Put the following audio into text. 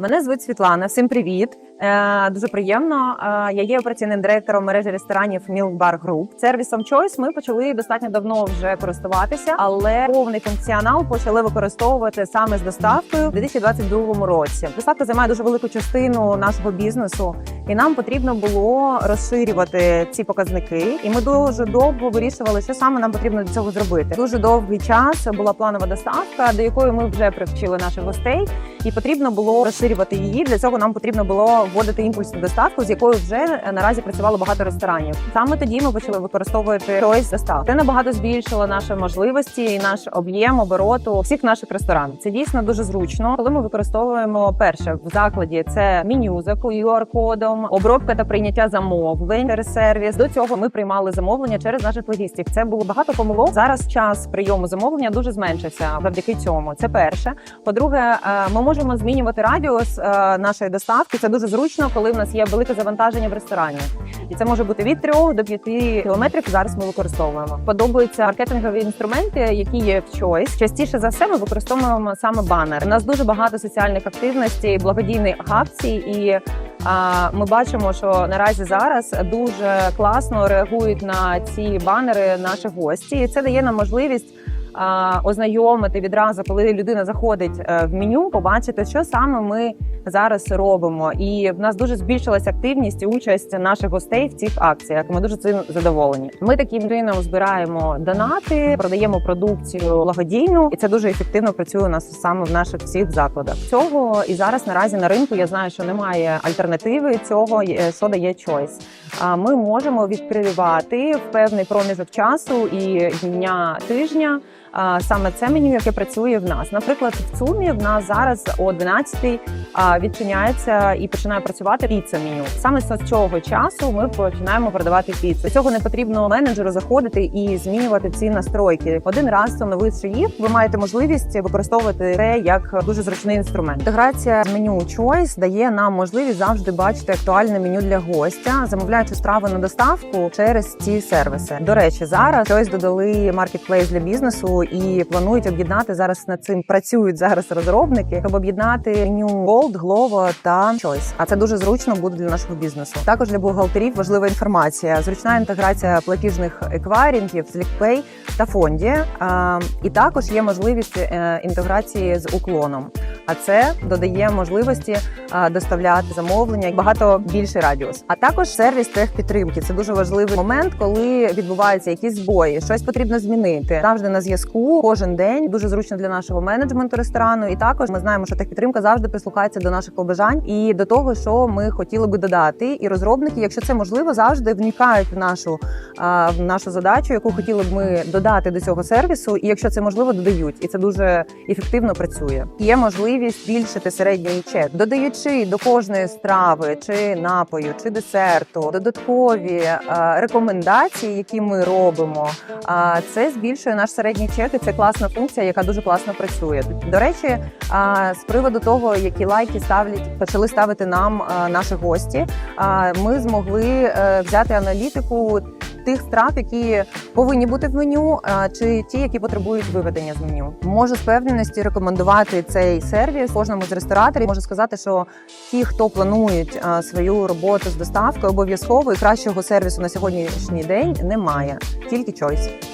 Мене звуть Світлана. Всім привіт. Е, дуже приємно. Е, я є операційним директором мережі ресторанів Milk Bar Group. Сервісом Choice ми почали достатньо давно вже користуватися, але повний функціонал почали використовувати саме з доставкою у 2022 році. Доставка займає дуже велику частину нашого бізнесу, і нам потрібно було розширювати ці показники. І ми дуже довго вирішували, що саме нам потрібно для цього зробити. Дуже довгий час була планова доставка, до якої ми вже привчили наших гостей, і потрібно було розширювати її. Для цього нам потрібно було вводити імпульсну доставку, з якою вже е, наразі працювало багато ресторанів. Саме тоді ми почали використовувати Choice доставку. Це набагато збільшило наші можливості і наш об'єм обороту всіх наших ресторанів. Це дійсно дуже зручно, коли ми використовуємо перше в закладі. Це меню за QR-кодом, обробка та прийняття замовлень через сервіс. До цього ми приймали замовлення через наших логістів. Це було багато помилок. Зараз час прийому замовлення дуже зменшився завдяки цьому. Це перше. По-друге, е, ми можемо змінювати радіус е, нашої доставки. Це дуже зручно, коли в нас є велике завантаження в ресторані. І це може бути від 3 до 5 кілометрів. Зараз ми використовуємо. Подобаються маркетингові інструменти, які є в Choice. Частіше за все ми використовуємо саме банер. У нас дуже багато соціальних активностей, благодійних акцій, і ми бачимо, що наразі зараз дуже класно реагують на ці банери наші гості. І це дає нам можливість. Ознайомити відразу, коли людина заходить е, в меню, побачити, що саме ми зараз робимо. І в нас дуже збільшилася активність і участь наших гостей в цих акціях. Ми дуже цим задоволені. Ми таким чином збираємо донати, продаємо продукцію благодійну, і це дуже ефективно працює у нас саме в наших всіх закладах. Цього і зараз наразі на ринку я знаю, що немає альтернативи цього, що дає. А ми можемо відкривати в певний проміжок часу і дня тижня. Саме це меню, яке працює в нас. Наприклад, в ЦУМі в нас зараз о 12 а, відчиняється і починає працювати піца меню. Саме з цього часу ми починаємо продавати піцу. Для Цього не потрібно менеджеру заходити і змінювати ці настройки. Один раз встановивши їх, ви маєте можливість використовувати це як дуже зручний інструмент. Інтеграція з меню Choice дає нам можливість завжди бачити актуальне меню для гостя, замовляючи страви на доставку через ці сервіси. До речі, зараз Choice додали маркетплейс для бізнесу і планують об'єднати зараз над цим. Працюють зараз розробники, щоб об'єднати меню Gold, Glovo та Choice. А це дуже зручно буде для нашого бізнесу. Також для бухгалтерів важлива інформація, зручна інтеграція платіжних еквайрінгів, Zlikpay та фонді. І також є можливість е, інтеграції з уклоном. А це додає можливості доставляти замовлення багато більший радіус. А також сервіс техпідтримки. Це дуже важливий момент, коли відбуваються якісь збої, щось потрібно змінити. Завжди на зв'язку кожен день. Дуже зручно для нашого менеджменту ресторану. І також ми знаємо, що техпідтримка завжди прислухається до наших побажань і до того, що ми хотіли би додати. І розробники, якщо це можливо, завжди вникають в нашу в нашу задачу, яку хотіли б ми додати до цього сервісу. І якщо це можливо, додають. І це дуже ефективно працює. Є можливість збільшити середній чек, додаючи до кожної страви чи напою, чи десерту додаткові е, рекомендації, які ми робимо. Це збільшує наш середній чек. і Це класна функція, яка дуже класно працює. До речі, з приводу того, які лайки ставлять, почали ставити нам а, наші гості. Ми змогли е, взяти аналітику тих страв, які повинні бути в меню, чи ті, які потребують виведення з меню. Можу з певністю рекомендувати цей сервіс кожному з рестораторів. Можу сказати, що ті, хто планують свою роботу з доставкою, обов'язково і кращого сервісу на сьогоднішній день немає. Тільки Choice.